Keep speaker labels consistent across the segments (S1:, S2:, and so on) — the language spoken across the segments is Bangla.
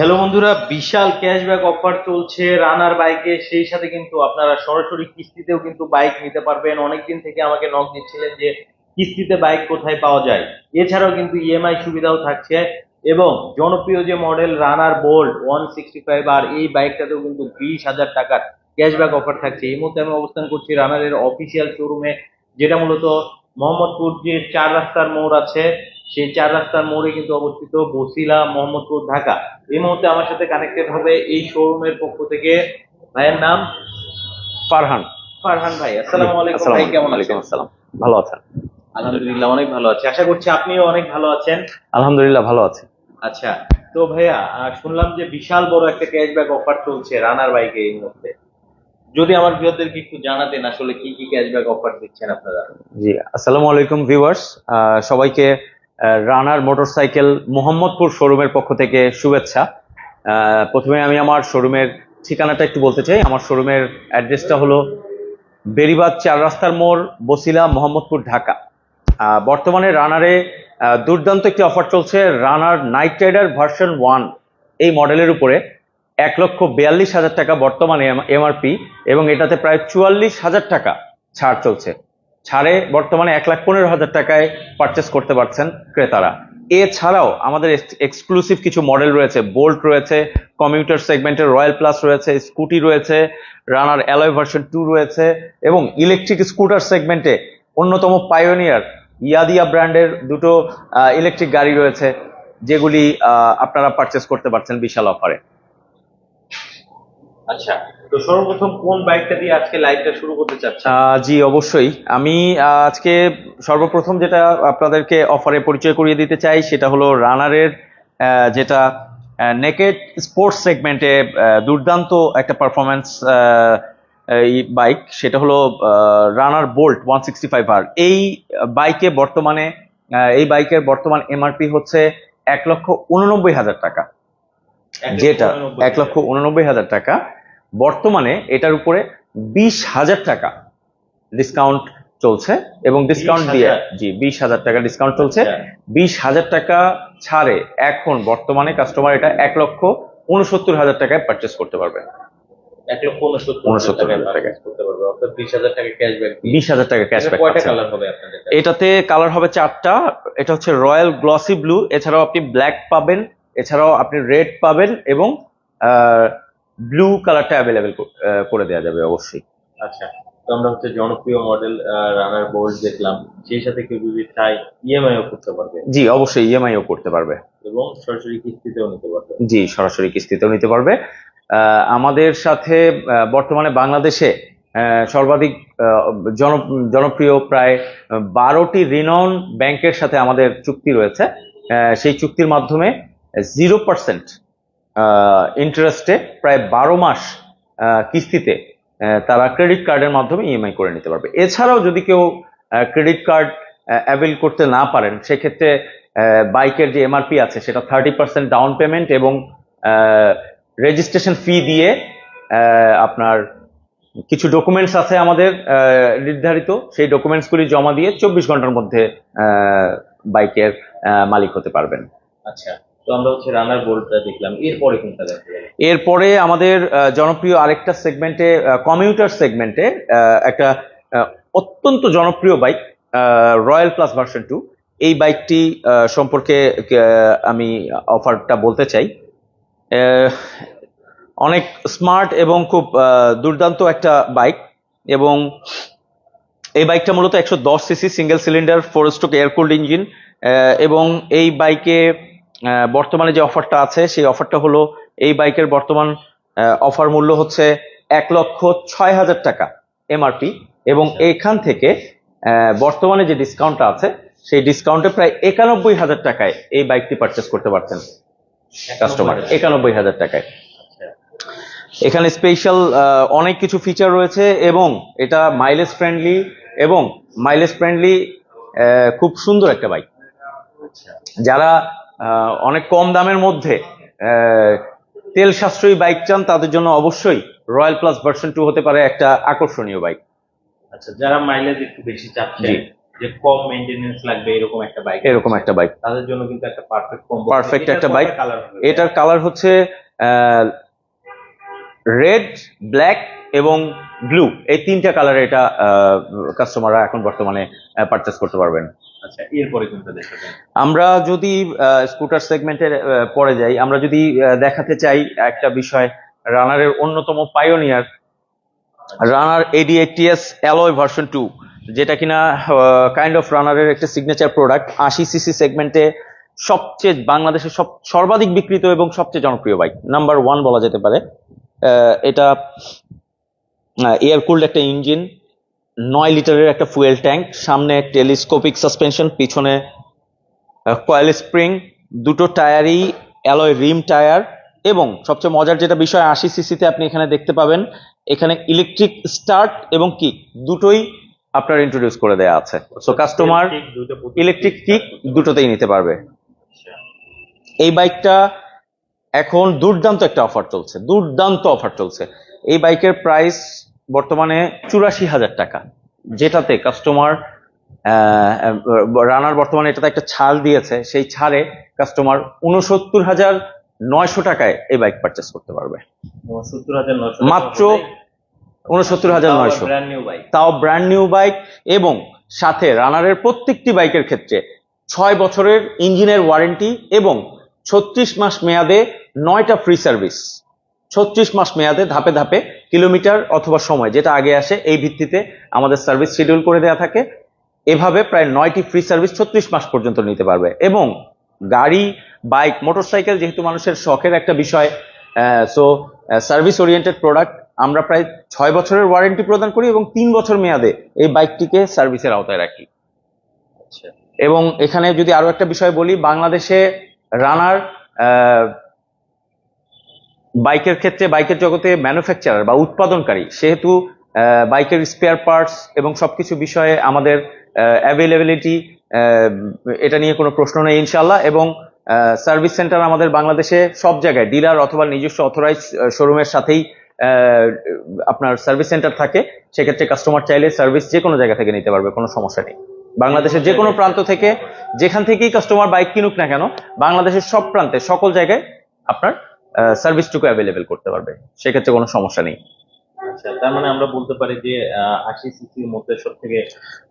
S1: হ্যালো বন্ধুরা, বিশাল ক্যাশব্যাক অফার চলছে। রানার বাইকে সেই সাথে কিন্তু আপনারা সরাসরি কিস্তিতেও কিন্তু বাইক নিতে পারবেন। অনেকদিন থেকে আমাকে নক দিচ্ছিলেন যে, কিস্তিতে বাইক কোথায় পাওয়া যায়? এছাড়াও কিন্তু ইএমআই সুবিধাও থাকছে। এবং জনপ্রিয় যে model Runner Bolt one sixty five আর এই বাইকটাতেও কিন্তু বিশ হাজার টাকার ক্যাশব্যাক অফার থাকছে। এই মুহূর্তে আমি অবস্থান করছি রানারের অফিসিয়াল শোরুমে যেটা মূলত মোহাম্মদপুর যে চার রাস্তার মোড় আছে সেই চার রাস্তার মোড়ে কিন্তু অবস্থিত বসিলা মোহাম্মদপুর ঢাকা। এই মুহূর্তে আমার সাথে কানেক্টেড হবে এই শোরুমের পক্ষ থেকে ভাইয়ের নাম?
S2: ফারহান।
S1: ফারহান ভাই আসসালামু আলাইকুম ভাই কেমন আছেন?
S2: আসসালাম। ভালো আছেন?
S1: আলহামদুলিল্লাহ অনেক ভালো আছি। আশা করছি আপনিও অনেক ভালো আছেন।
S2: আলহামদুলিল্লাহ ভালো আছি।
S1: আচ্ছা তো ভাইয়া শুনলাম যে বিশাল বড় একটা ক্যাশব্যাক অফার চলছে রানার বাইকে এই মুহূর্তে। যদি আমার ভিউয়ারদেরকে একটু জানাতেন আসলে কি কি ক্যাশব্যাক অফার দিচ্ছেন আপনারা।
S2: জি আসসালামু আলাইকুম ভিউয়ার্স সবাইকে রানার মোটরসাইকেল মোহাম্মদপুর শোরুমের পক্ষ থেকে শুভেচ্ছা। প্রথমে আমি আমার শোরুমের ঠিকানাটা একটু বলতে চাই। আমার শোরুমের অ্যাড্রেসটা হলো বেরিবাদ চার রাস্তার মোড়, বসিলা, মোহাম্মদপুর, ঢাকা। বর্তমানে রানারে দুর্দান্ত একটি অফার চলছে, Runner Knight Rider version one. এই মডেলের উপরে এক লক্ষ বিয়াল্লিশ হাজার টাকা বর্তমানে এমআরপি এবং এটাতে প্রায় চুয়াল্লিশ হাজার টাকা ছাড় চলছে। ছাড়ে বর্তমানে এক লাখ পনেরো হাজার টাকায় পারচেস করতে পারছেন ক্রেতারা। এছাড়াও আমাদের এক্সক্লুসিভ কিছু মডেল রয়েছে। বোল্ট রয়েছে কমিউটার সেগমেন্টের রয়্যাল প্লাস রয়েছে স্কুটি রয়েছে রানার অ্যালয় ভার্সন টু রয়েছে এবং ইলেকট্রিক স্কুটার সেগমেন্টে অন্যতম পায়োনিয়ার ইয়াদিয়া ব্র্যান্ডের দুটো ইলেকট্রিক গাড়ি রয়েছে যেগুলি আপনারা পারচেস করতে পারছেন বিশাল অফারে
S1: আচ্ছা তো সর্বপ্রথম কোন বাইকটা দিয়ে আজকে লাইভটা শুরু করতে চাচ্ছেন?
S2: জি অবশ্যই। আমি আজকে সর্বপ্রথম যেটা আপনাদেরকে অফারে পরিচয় করিয়ে দিতে চাই সেটা হলো রানারের যেটা নেকেড স্পোর্টস সেগমেন্টে দুর্দান্ত একটা পারফরমেন্স বাইক সেটা হলো Runner Bolt one sixty five আর এই বাইকে বর্তমানে এই বাইকের বর্তমান এমআরপি হচ্ছে এক লক্ষ উননব্বই হাজার টাকা। যেটা এক লক্ষ উননব্বই হাজার টাকা। বর্তমানে এটার উপরে বিশ হাজার টাকা ডিসকাউন্ট চলছে এবং ডিসকাউন্ট দিয়ে জি বিশ হাজার টাকা ডিসকাউন্ট চলছে।
S1: আচ্ছা।
S2: বিশ হাজার টাকা ছাড়ে এখন বর্তমানে কাস্টমার এটা এক লক্ষ উনসত্তর হাজার টাকায় পারচেস করতে পারবে।
S1: এক লক্ষ উনসত্তর
S2: উনসত্তর হাজার টাকা।
S1: বিশ হাজার ক্যাশব্যাক
S2: এটাতে কালার হবে চারটা। এটা হচ্ছে রয়্যাল গ্লসি ব্লু এছাড়াও আপনি ব্ল্যাক পাবেন এছাড়াও আপনি রেড পাবেন এবং ব্লু কালারটা অ্যাভেলেবেল করে দেওয়া যাবে অবশ্যই।
S1: আচ্ছা তো আমরা হচ্ছে জনপ্রিয় মডেল রানার বোল্ট দেখলাম। সেই সাথে কেউ যদি চাই ইএমআই ও করতে পারবে।
S2: জি অবশ্যই ইএমআই ও করতে পারবে।
S1: এবং সরাসরি কিস্তিতেও নিতে পারবে।
S2: জি সরাসরি কিস্তিতেও নিতে পারবে। আমাদের সাথে বর্তমানে বাংলাদেশে সর্বাধিক জন জনপ্রিয় প্রায় বারোটি রিনন ব্যাংকের সাথে আমাদের চুক্তি রয়েছে। সেই চুক্তির মাধ্যমে জিরো পার্সেন্ট ইন্টারেস্টে প্রায় বারো মাস কিস্তিতে তারা ক্রেডিট কার্ডের মাধ্যমে ইএমআই করে নিতে পারবে। এছাড়াও যদি কেউ ক্রেডিট কার্ড অ্যাভেল করতে না পারেন, সেক্ষেত্রে বাইকের যে এমআরপি আছে, সেটা থার্টি পার্সেন্ট ডাউন পেমেন্ট এবং রেজিস্ট্রেশন ফি দিয়ে আপনার কিছু ডকুমেন্টস আছে আমাদের নির্ধারিত। সেই ডকুমেন্টসগুলি জমা দিয়ে চব্বিশ ঘণ্টার মধ্যে বাইকের মালিক হতে পারবেন।
S1: আচ্ছা। তো আমরা হচ্ছে রানার বোল্টটা দেখলাম। এরপরে কোনটা দেখা
S2: এরপরে আমাদের জনপ্রিয় আরেকটা সেগমেন্টে কমিউটার সেগমেন্টে একটা অত্যন্ত জনপ্রিয় bike Royal Plus version two এই বাইকটি সম্পর্কে আমি অফারটা বলতে চাই। অনেক স্মার্ট এবং খুব দুর্দান্ত একটা বাইক এবং এই বাইকটা মূলত একশো দশ CC single cylinder four stroke air cooled engine এবং এই বাইকে বর্তমানে যে অফারটা আছে সেই অফারটা হলো এই বাইকের বর্তমান অফার মূল্য হচ্ছে এক লক্ষ ছয় হাজার টাকা এমআরপি এবং এখান থেকে বর্তমানে যে ডিসকাউন্টটা আছে সেই ডিসকাউন্টে প্রায় একানব্বই হাজার টাকায় এই বাইকটি পারচেস করতে পারছেন কাস্টমার একানব্বই হাজার টাকায়।
S1: আচ্ছা।
S2: এখানে স্পেশাল অনেক কিছু ফিচার রয়েছে এবং এটা মাইলেজ ফ্রেন্ডলি এবং মাইলেজ ফ্রেন্ডলি খুব সুন্দর একটা বাইক
S1: আচ্ছা।
S2: যারা অনেক কম দামের মধ্যে তেল সাশ্রয়ী বাইক চান তাদের জন্য অবশ্যই রয়্যাল প্লাস ভার্সন টু হতে পারে একটা আকর্ষণীয় বাইক।
S1: আচ্ছা যারা মাইলেজ একটু বেশি চাচ্ছে। যে কম মেইনটেনেন্স লাগবে এরকম একটা বাইক।
S2: এরকম একটা বাইক।
S1: তাদের জন্য কিন্তু একটা পারফেক্ট কম্বো
S2: Perfect একটা।
S1: কালার
S2: এটার কালার হচ্ছে রেড ব্ল্যাক এবং ব্লু এই তিনটা কালারে এটা কাস্টমাররা এখন বর্তমানে পারচেস করতে পারবেন।
S1: আচ্ছা
S2: আমরা যদি স্কুটার সেগমেন্টের পরে যাই, আমরা যদি দেখাতে চাই একটা বিষয় রানারের অন্যতম pioneer Runner ADATS alloy version two যেটা কিনা কাইন্ড অফ রানারের একটা সিগনেচার প্রোডাক্ট আশি সিসি সেগমেন্টে সবচেয়ে, বাংলাদেশের সব, সর্বাধিক বিক্রিত এবং সবচেয়ে জনপ্রিয় বাইক নাম্বার ওয়ান বলা যেতে পারে। এটা এয়ার কুল্ড একটা ইঞ্জিন নয় লিটারের একটা ফুয়েল ট্যাঙ্ক সামনে টেলিস্কোপিক সাসপেনশন পিছনে কয়েল স্প্রিং দুটো টায়ারই অ্যালয় রিম টায়ার এবং সবচেয়ে মজার যেটা বিষয় আশি সিসিতে আপনি এখানে দেখতে পাবেন এখানে ইলেকট্রিক স্টার্ট এবং কিক দুটোই আপনার ইন্ট্রোডিউস করে দেওয়া আছে। সো কাস্টমার ইলেকট্রিক কিক দুটোতেই নিতে পারবে।
S1: আচ্ছা,
S2: এই বাইকটা এখন দুর্দান্ত একটা অফার চলছে দুর্দান্ত অফার চলছে। এই বাইকের প্রাইস বর্তমানে চুরাশি হাজার টাকা। যেটাতে কাস্টমার রানার বর্তমানে এটাতে একটা ছাড় দিয়েছে সেই ছাড়ে কাস্টমার উনসত্তর হাজার নয়শো টাকায় এই বাইক পারচেস করতে পারবে। মাত্র উনসত্তর হাজার নয়শো। তাও ব্র্যান্ড নিউ বাইক এবং সাথে রানারের প্রত্যেকটি বাইকের ক্ষেত্রে ছয় বছরের ইঞ্জিনের ওয়ারেন্টি এবং ছত্রিশ মাস মেয়াদে নয়টা ফ্রি সার্ভিস ছত্রিশ মাস মেয়াদে ধাপে ধাপে কিলোমিটার অথবা সময় যেটা আগে আসে এই ভিত্তিতে আমাদের সার্ভিস শিডিউল করে দেওয়া থাকে। এভাবে প্রায় নয়টি ফ্রি সার্ভিস ছত্রিশ মাস পর্যন্ত নিতে পারবে। এবং গাড়ি বাইক মোটরসাইকেল যেহেতু মানুষের শখের একটা বিষয় সো সার্ভিস ওরিয়েন্টেড প্রোডাক্ট আমরা প্রায় ছয় বছরের ওয়ারেন্টি প্রদান করি এবং তিন বছর মেয়াদে এই বাইকটিকে সার্ভিসের আওতায় রাখি।
S1: আচ্ছা।
S2: এবং এখানে যদি আরও একটা বিষয় বলি বাংলাদেশে রানার বাইকের ক্ষেত্রে বাইকের জগতে ম্যানুফ্যাকচারার বা উৎপাদনকারী, সেহেতু বাইকের স্পেয়ার পার্টস এবং সবকিছু বিষয়ে আমাদের অ্যাভেলেবিলিটি এটা নিয়ে কোনো প্রশ্ন নেই ইনশাল্লাহ এবং সার্ভিস সেন্টার আমাদের বাংলাদেশে সব জায়গায় ডিলার অথবা নিজস্ব অথরাইজ শোরুমের সাথেই আপনার সার্ভিস সেন্টার থাকে, সেক্ষেত্রে কাস্টমার চাইলে সার্ভিস যে কোনো জায়গা থেকে নিতে পারবে, কোনো সমস্যা নেই। বাংলাদেশের যে কোনো প্রান্ত থেকে, যেখান থেকেই কাস্টমার বাইক কিনুক না কেন, বাংলাদেশের সব প্রান্তে, সকল জায়গায় আপনার সার্ভিসটুকু অ্যাভেলেবেল করতে পারবে। সেক্ষেত্রে কোনো সমস্যা নেই।
S1: আচ্ছা তার মানে আমরা বলতে পারি যে আশি সিসির মধ্যে সব থেকে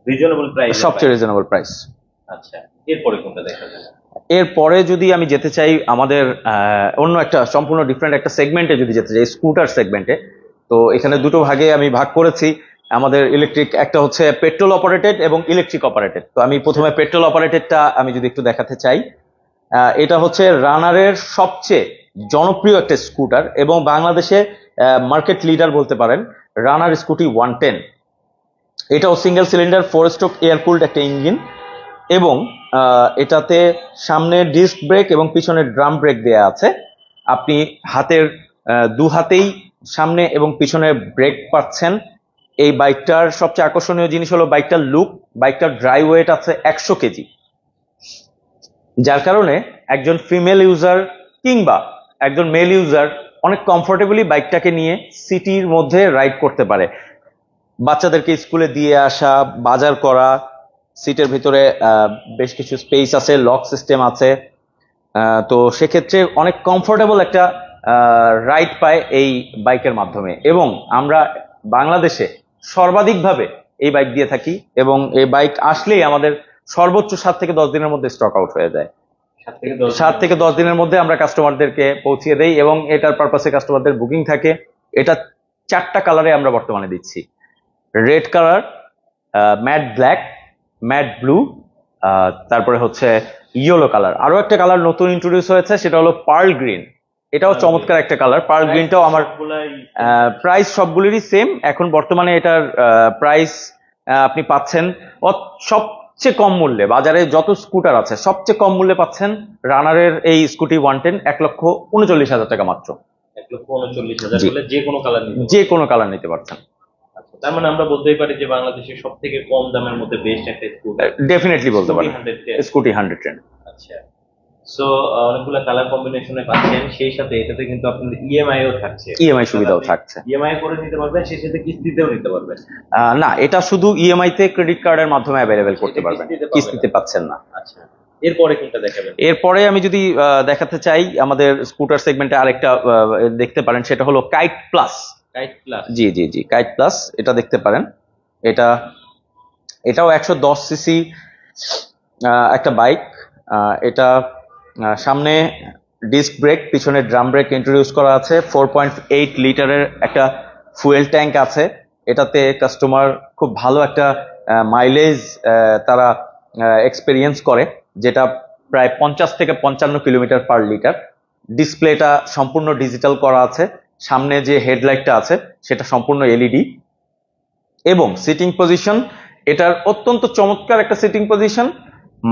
S1: রিজনেবল প্রাইস
S2: সবচেয়ে রিজনেবল প্রাইস
S1: আচ্ছা এরপরে কোনটা দেখা যাবে?
S2: এরপরে যদি আমি যেতে চাই আমাদের অন্য একটা সম্পূর্ণ ডিফারেন্ট একটা সেগমেন্টে যদি যেতে চাই স্কুটার সেগমেন্টে তো এখানে দুটো ভাগে আমি ভাগ করেছি। আমাদের ইলেকট্রিক একটা হচ্ছে পেট্রোল অপারেটেড এবং ইলেকট্রিক অপারেটেড তো আমি প্রথমে পেট্রোল অপারেটেডটা আমি যদি একটু দেখাতে চাই এটা হচ্ছে রানারের সবচেয়ে জনপ্রিয় একটা স্কুটার এবং বাংলাদেশে মার্কেট লিডার বলতে পারেন রানার স্কুটি ওয়ান টেন এটাও single cylinder four stroke air cooled একটা ইঞ্জিন এবং এটাতে সামনে ডিস্ক ব্রেক এবং পিছনে ড্রাম ব্রেক দেয়া আছে। আপনি হাতের দু হাতেই সামনে এবং পিছনে ব্রেক পাচ্ছেন। এই বাইকটার সবচেয়ে আকর্ষণীয় জিনিস হলো বাইকটার লুক বাইকটার ড্রাই ওয়েট আছে একশো কেজি। যার কারণে একজন ফিমেল ইউজার কিংবা একজন মেল ইউজার অনেক কমফোর্টেবলি বাইকটাকে নিয়ে সিটির মধ্যে রাইড করতে পারে। বাচ্চাদেরকে স্কুলে দিয়ে আসা, বাজার করা সিটের ভিতরে বেশ কিছু স্পেস আছে লক সিস্টেম আছে। তো সেক্ষেত্রে অনেক কমফোর্টেবল একটা রাইড পায় এই বাইকের মাধ্যমে। এবং আমরা বাংলাদেশে সর্বাধিকভাবে এই বাইক দিয়ে থাকি এবং এই বাইক আসলেই আমাদের সর্বোচ্চ সাত থেকে দশ দিনের মধ্যে স্টক আউট হয়ে যায়।
S1: সাত থেকে দশ
S2: দিনের মধ্যে। আমরা কাস্টমারদেরকে পৌঁছিয়ে দেই এবং এটার পারপাসে কাস্টমারদের বুকিং থাকে। এটা চারটা কালারে আমরা বর্তমানে দিচ্ছি। Red colour matte black matte blue তারপরে হচ্ছে ইয়েলো কালার আরও একটা কালার নতুন ইন্ট্রোডিউস হয়েছে সেটা হলো পার্ল গ্রিন এটাও চমৎকার একটা কালার পার্ল গ্রিনটাও আমার প্রাইস সবগুলিরই সেম এখন বর্তমানে এটার প্রাইস আপনি পাচ্ছেন অত- সবচেয়ে কম মূল্যে বাজারে যত স্কুটার আছে সবচেয়ে কম মূল্যে পাচ্ছেন রানারের এই স্কুটি ওয়ান টেন এক লক্ষ উনচল্লিশ হাজার টাকা মাত্র।
S1: এক লক্ষ উনচল্লিশ হাজার যে কোনো কালার
S2: যে কোনো কালার নিতে পারছেন।
S1: আচ্ছা, তার মানে আমরা বলতেই পারি যে বাংলাদেশের সব থেকে কম দামের মধ্যে বেস্ট একটা স্কুটি
S2: ডেফিনেটলি বলতে
S1: পারি।
S2: স্কুটি হান্ড্রেড টেন
S1: আচ্ছা। সো অনেকগুলো কালার কম্বিনেশনে পাচ্ছেন সেই সাথে এটাতে কিন্তু আপনাদের ইএমআই ও থাকছে।
S2: ইএমআই সুবিধাও থাকছে।
S1: ইএমআই করে নিতে পারবেন সেই সাথে কিস্তিতেও নিতে পারবেন।
S2: না এটা শুধু ইএমআই তে ক্রেডিট কার্ডের মাধ্যমে অ্যাভেলেবেল করতে পারবেন।
S1: কিস্তিতে
S2: পাচ্ছেন না।
S1: আচ্ছা। এরপরে কোনটা দেখাবেন?
S2: এরপরে আমি যদি দেখাতে চাই আমাদের স্কুটার সেগমেন্টে আরেকটা দেখতে পারেন সেটা হলো Kite Plus
S1: Kite Plus
S2: G G G Kite Plus এটা দেখতে পারেন। এটা এটাও একশো দশ সিসি একটা বাইক এটা সামনে ডিস্ক ব্রেক পিছনে ড্রাম ব্রেক ইন্ট্রোডিউস করা আছে। ফোর পয়েন্ট এইট লিটারের একটা ফুয়েল ট্যাঙ্ক আছে। এটাতে কাস্টমার খুব ভালো একটা মাইলেজ তারা এক্সপেরিয়েন্স করে, যেটা প্রায় পঞ্চাশ থেকে পঞ্চান্ন কিলোমিটার পার লিটার ডিসপ্লেটা সম্পূর্ণ ডিজিটাল করা আছে। সামনে যে হেডলাইটটা আছে, সেটা সম্পূর্ণ এলইডি। এবং সিটিং পজিশন এটার অত্যন্ত চমৎকার একটা সিটিং পজিশন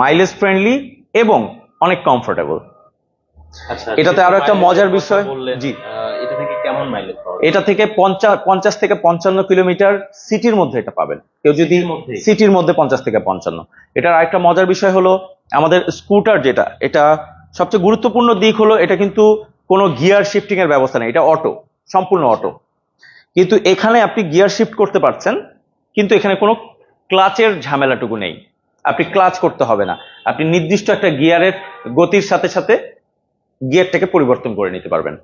S2: মাইলেজ ফ্রেন্ডলি এবং অনেক কমফোর্টেবল
S1: আচ্ছা
S2: এটাতে আরও একটা মজার বিষয়- জি।
S1: এটা থেকে কেমন মাইলেজ
S2: এটা থেকে পঞ্চাশ থেকে পঞ্চান্ন কিলোমিটার সিটির মধ্যে এটা পাবেন। কেউ যদি
S1: সিটির
S2: সিটির মধ্যে পঞ্চাশ থেকে পঞ্চান্ন। এটার আরেকটা মজার বিষয় হলো আমাদের স্কুটার যেটা এটা সবচেয়ে গুরুত্বপূর্ণ দিক হলো এটা কিন্তু কোনো গিয়ার শিফটিং এর ব্যবস্থা নেই। এটা অটো সম্পূর্ণ অটো কিন্তু এখানে আপনি গিয়ার শিফট করতে পারছেন কিন্তু এখানে কোনো ক্লাচের ঝামেলাটুকু নেই। আপনি ক্লাচ করতে হবে না। আপনি নির্দিষ্ট একটা গিয়ারের গতির সাথে সাথে গিয়ারটাকে পরিবর্তন করে নিতে পারবেন।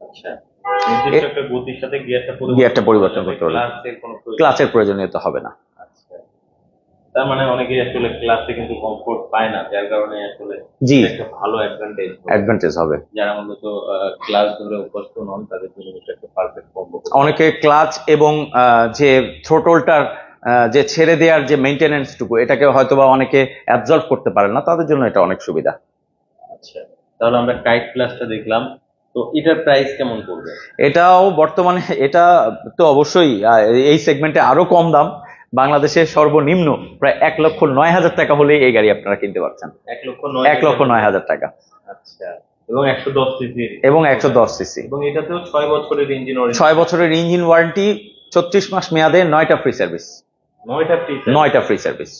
S1: আচ্ছা। গিয়ারটা
S2: পরিবর্তন করতে পারবেন। ক্লাচের প্রয়োজনীয়তা হবে না।
S1: আচ্ছা। তার মানে অনেকেই আসলে ক্লাসে কিন্তু কমফোর্ট পায় না যার কারণে আসলে
S2: জি।
S1: একটা ভালো অ্যাডভান্টেজ
S2: অ্যাডভান্টেজ হবে।
S1: যারা মূলত ক্লাস ধরে অভ্যস্ত নন তাদের জন্য এটা একটা পারফেক্ট কম্বো
S2: অনেকে ক্লাচ এবং আহ, যে থ্রোটলটার যে ছেড়ে দেওয়ার যে মেনটেনেন্সটুকু এটাকে হয়তোবা অনেকে অ্যাবজর্ভ করতে পারে না তাদের জন্য এটা অনেক সুবিধা।
S1: আচ্ছা তাহলে আমরা কাইট ক্লাসটা দেখলাম। তো এটার প্রাইস কেমন পড়বে?
S2: এটাও বর্তমানে এটা তো অবশ্যই এই সেগমেন্টে আরও কম দাম। বাংলাদেশের সর্বনিম্ন প্রায় এক লক্ষ নয় হাজার টাকা হলেই এই গাড়ি আপনারা কিনতে পারছেন।
S1: এক লক্ষ নয়
S2: এক লক্ষ নয় হাজার টাকা।
S1: আচ্ছা এবং একশো দশ সিসি
S2: এবং একশো দশ সিসি
S1: এবং এটাতেও ছয় বছরের ইঞ্জিন
S2: ছয় বছরের ইঞ্জিন ওয়ারেন্টি ছত্রিশ মাস মেয়াদে নয়টা ফ্রি সার্ভিস
S1: নয়টা
S2: ফ্রি সার্ভিস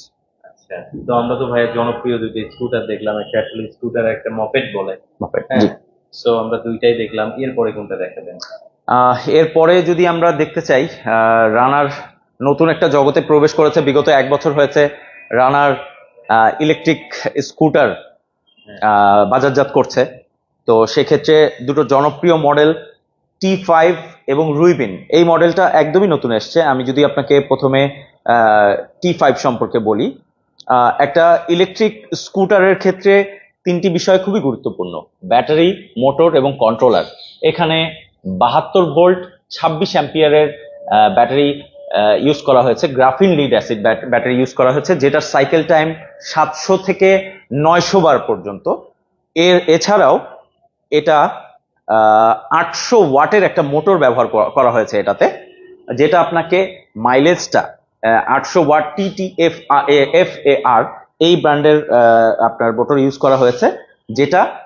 S1: আচ্ছা তো আমরা তো ভাইয়ের জনপ্রিয় দুইটা স্কুটার দেখলাম একটা আসলে স্কুটার একটা মপেড বলে। হ্যাঁ সো আমরা দুইটাই দেখলাম এরপরে কোনটা দেখাবেন
S2: আহ, এরপরে যদি আমরা দেখতে চাই রানার নতুন একটা জগতে প্রবেশ করেছে বিগত এক বছর হয়েছে রানার ইলেকট্রিক স্কুটার বাজারজাত করছে। তো সেক্ষেত্রে দুটো জনপ্রিয় মডেল টি ফাইভ এবং রুইবিন, এই মডেলটা একদমই নতুন এসছে। আমি যদি আপনাকে প্রথমে টি ফাইভ সম্পর্কে বলি একটা ইলেকট্রিক স্কুটারের ক্ষেত্রে তিনটি বিষয় খুবই গুরুত্বপূর্ণ। ব্যাটারি মোটর এবং কন্ট্রোলার এখানে বাহাত্তর ভোল্ট ছাব্বিশ অ্যাম্পিয়ারের ব্যাটারি ইউজ করা হয়েছে। Graphene lead acid battery use করা হয়েছে, যেটার সাইকেল টাইম সাতশো থেকে নয়শো বার পর্যন্ত। এর, এছাড়াও এটা আটশো ওয়াটের একটা মোটর ব্যবহার করা- হয়েছে এটাতে যেটা আপনাকে মাইলেজটা আটশো watt T T F F A R এই ব্র্যান্ডের আপনার মোটর ইউজ করা হয়েছে যেটা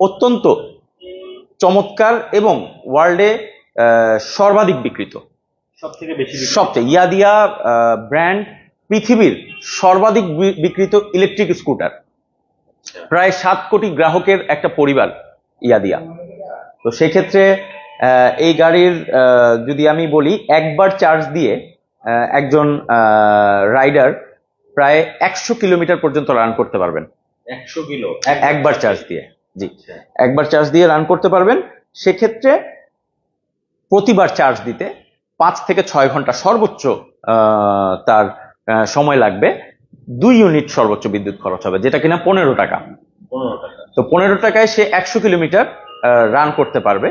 S2: অত্যন্ত চমৎকার এবং ওয়ার্ল্ডে সর্বাধিক বিক্রিত।
S1: বেশি
S2: সবচেয়ে ইয়াদিয়া ব্র্যান্ড পৃথিবীর সর্বাধিক বি- বিক্রিত ইলেকট্রিক স্কুটার প্রায় সাত কোটি গ্রাহকের একটা পরিবার ইয়াদিয়া। তো সেক্ষেত্রে এই গাড়ির যদি আমি বলি একবার চার্জ দিয়ে একজন রাইডার প্রায় একশো কিলোমিটার পর্যন্ত রান করতে পারবেন।
S1: একশো কিলো?
S2: একবার চার্জ দিয়ে জি।
S1: আচ্ছা।
S2: একবার চার্জ দিয়ে রান করতে পারবেন। সেক্ষেত্রে প্রতিবার চার্জ দিতে পাঁচ থেকে ছয় ঘণ্টা সর্বোচ্চ তার সময় লাগবে। দুই ইউনিট সর্বোচ্চ বিদ্যুৎ খরচ হবে যেটা কিনা পনেরো টাকা।
S1: পনেরো টাকা।
S2: তো পনেরো টাকায় সে একশো কিলোমিটার রান করতে পারবে।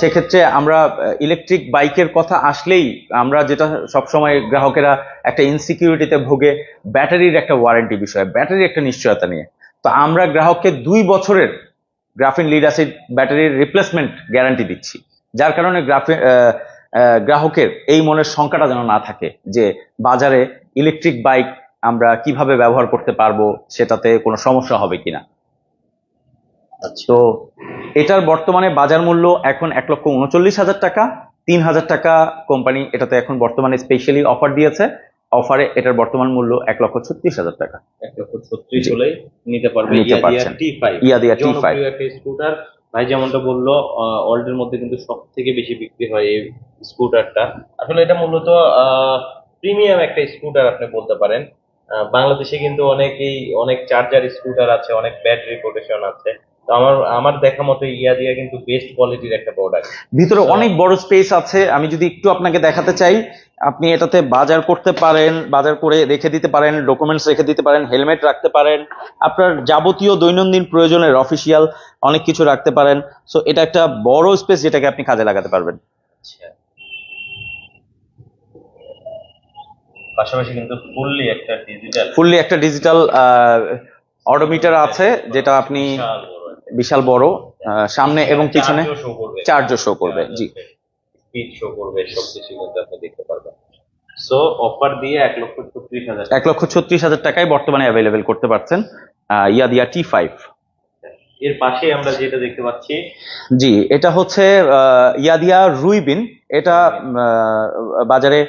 S2: সেক্ষেত্রে আমরা ইলেকট্রিক বাইকের কথা আসলেই আমরা যেটা সবসময় গ্রাহকেরা একটা ইনসিকিউরিটিতে ভোগে ব্যাটারির একটা ওয়ারেন্টি বিষয় ব্যাটারির একটা নিশ্চয়তা নিয়ে। তো আমরা গ্রাহককে দুই বছরের গ্রাফিন লিড অ্যাসিড ব্যাটারির রিপ্লেসমেন্ট গ্যারান্টি দিচ্ছি। যার কারণে গ্রাফি গ্রাহকের এই মনের শঙ্কাটা যেন না থাকে যে বাজারে ইলেকট্রিক বাইক আমরা কীভাবে ব্যবহার করতে পারব, সেটাতে কোনো সমস্যা হবে কিনা। তো এটার বর্তমানে বাজার মূল্য এখন এক লক্ষ উনচল্লিশ হাজার টাকা তিন হাজার টাকা কোম্পানি এটাতে এখন বর্তমানে স্পেশালি অফার দিয়েছে। অফারে এটার বর্তমান মূল্য এক লক্ষ ছত্রিশ হাজার টাকা।
S1: এক লক্ষ ছত্রিশ। হলেই নিতে পারবে
S2: ইয়াদিয়া টি ফাইভ
S1: স্কুটার ভাই যেমনটা বলল ওয়ার্ল্ডের মধ্যে কিন্তু সব থেকে বেশি বিক্রি হয় এই স্কুটারটা আসলে এটা মূলত প্রিমিয়াম একটা স্কুটার আপনি বলতে পারেন। বাংলাদেশে কিন্তু অনেকেই অনেক চার্জার স্কুটার আছে অনেক ব্যাটারি প্রোটেকশন আছে। তো আমার আমার দেখা মতো ইয়াদিয়া কিন্তু বেস্ট কোয়ালিটির একটা প্রোডাক্ট
S2: ভিতরে অনেক বড় স্পেস আছে আমি যদি একটু আপনাকে দেখাতে চাই আপনি এটাতে বাজার করতে পারেন বাজার করে রেখে দিতে পারেন ডকুমেন্টস রেখে দিতে পারেন হেলমেট রাখতে পারেন আপনার যাবতীয় দৈনন্দিন প্রয়োজনের অফিসিয়াল অনেক কিছু রাখতে পারেন। সো এটা একটা বড় স্পেস যেটাকে আপনি কাজে লাগাতে পারবেন।
S1: আচ্ছা। পাশাপাশি কিন্তু ফুললি একটা ডিজিটাল
S2: ফুললি একটা ডিজিটাল অডোমিটার আছে যেটা আপনি বিশাল বড় সামনে এবং পিছনে
S1: করবে।
S2: চার্জও শো করবে জি।
S1: স্পিড শো করবে সব কিছু কিন্তু আপনি দেখতে পারবেন। সো অফার দিয়ে এক লক্ষ ছত্রিশ হাজার
S2: এক লক্ষ ছত্রিশ হাজার টাকায় বর্তমানে অ্যাভেলেবেল করতে পারছেন ইয়াদিয়া টি ফাইভ
S1: এর পাশে আমরা যেটা দেখতে পাচ্ছি
S2: জি এটা হচ্ছে ইয়াদিয়া রুইবিন। এটা বাজারে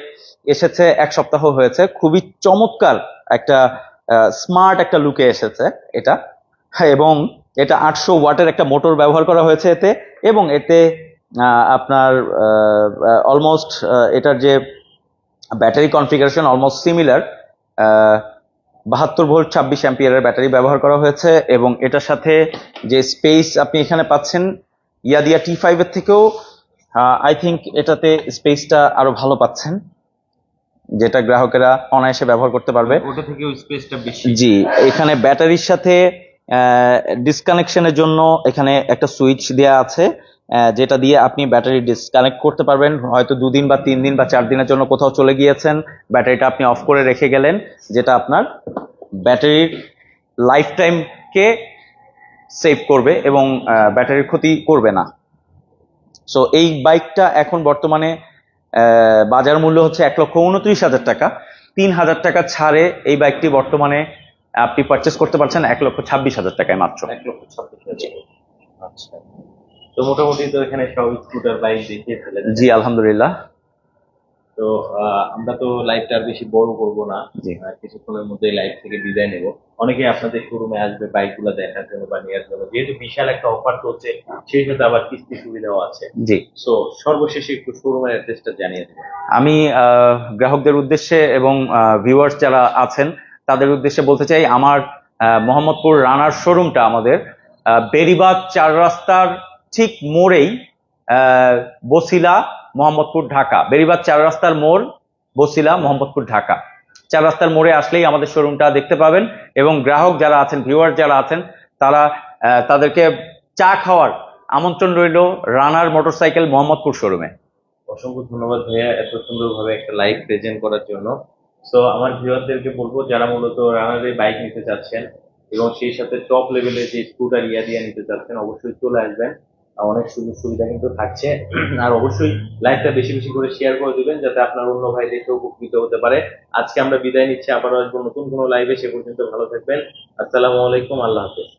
S2: এসেছে এক সপ্তাহ হয়েছে। খুবই চমৎকার একটা স্মার্ট একটা লুকে এসেছে এটা। হ্যাঁ, এবং এটা আটশো ওয়াটের একটা মোটর ব্যবহার করা হয়েছে এতে এবং এতে আপনার অলমোস্ট এটার যে ব্যাটারি কনফিগারেশন অলমোস্ট সিমিলার বাহাত্তর ভোল্ট ছাব্বিশ অ্যাম্পিয়ারের ব্যাটারি ব্যবহার করা হয়েছে এবং এটার সাথে যে স্পেস আপনি এখানে পাচ্ছেন ইয়াদিয়া টি ফাইভের থেকেও আই থিঙ্ক এটাতে স্পেসটা আরও ভালো পাচ্ছেন যেটা গ্রাহকেরা অনায়াসে ব্যবহার করতে পারবে।
S1: ওটা থেকে স্পেসটা বেশি।
S2: জি এখানে ব্যাটারির সাথে ডিসকানেকশনের জন্য এখানে একটা সুইচ দেওয়া আছে যেটা দিয়ে আপনি ব্যাটারি ডিসকানেক্ট করতে পারবেন। হয়তো দুদিন বা তিন দিন বা চার দিনের জন্য কোথাও চলে গিয়েছেন ব্যাটারিটা আপনি অফ করে রেখে গেলেন, যেটা আপনার ব্যাটারির লাইফ টাইমকে সেভ করবে এবং ব্যাটারির ক্ষতি করবে না। সো এই বাইকটা এখন বর্তমানে বাজার মূল্য হচ্ছে এক লক্ষ উনত্রিশ হাজার টাকা। তিন হাজার টাকা ছাড়ে এই বাইকটি বর্তমানে আপনি পারচেস করতে পারছেন এক লক্ষ ছাব্বিশ হাজার টাকায় মাত্র।
S1: এক লক্ষ ছাব্বিশ হাজার। আচ্ছা। তো মোটামুটি তো এখানে সব স্কুটার বাইক দেখিয়ে
S2: জি আলহামদুলিল্লাহ।
S1: তো আমরা তো লাইভটা আর বেশি বড় করব না। কিছুক্ষণের মধ্যেই লাইভ থেকে বিদায় নেব। অনেকে আপনাদের শোরুমে আসবে বাইক বাইকগুলো দেখার জন্য বা নেওয়ার জন্য। যেহেতু বিশাল একটা অফার চলছে সেই সাথে আবার কিস্তি সুবিধাও আছে।
S2: জি।
S1: সো সর্বশেষে একটু শোরুমের অ্যাড্রেসটা জানিয়ে দেবেন
S2: আমি আহ, গ্রাহকদের উদ্দেশ্যে এবং ভিউয়ার্স যারা আছেন তাদের উদ্দেশ্যে বলতে চাই, আমার মোহাম্মদপুর রানার শোরুমটা আমাদের বেরিবাগ চার রাস্তার ঠিক মোড়েই বসিলা, মোহাম্মদপুর, ঢাকা। বেরিবাগ চার রাস্তার মোড়, বসিলা, মোহাম্মদপুর, ঢাকা। চার রাস্তার মোড়ে আসলেই আমাদের শোরুমটা দেখতে পাবেন এবং গ্রাহক যারা আছেন, ভিউয়ার যারা আছেন, তারা তাদেরকে চা খাওয়ার আমন্ত্রণ রইল রানার মোটরসাইকেল মোহাম্মদপুর শোরুমে।
S1: অসংখ্য ধন্যবাদ ভাইয়া এত সুন্দরভাবে একটা লাইভ প্রেজেন্ট করার জন্য। সো আমার ভিউয়ারদেরকে বলব, যারা মূলত রানারের বাইক নিতে চাচ্ছেন এবং সেই সাথে টপ লেভেলের যে স্কুটার ইয়া দিয়ে নিতে চাচ্ছেন, অবশ্যই চলে আসবেন। অনেক সুযোগ সুবিধা কিন্তু থাকছে। আর অবশ্যই লাইভটা বেশি বেশি করে শেয়ার করে দিবেন, যাতে আপনার অন্য ভাই দেখে উপকৃত হতে পারে। আজকে আমরা বিদায় নিচ্ছি, আবারও আসব নতুন কোনো লাইভে সে পর্যন্ত ভালো থাকবেন। আসসালামু আলাইকুম, আল্লাহ হাফেজ।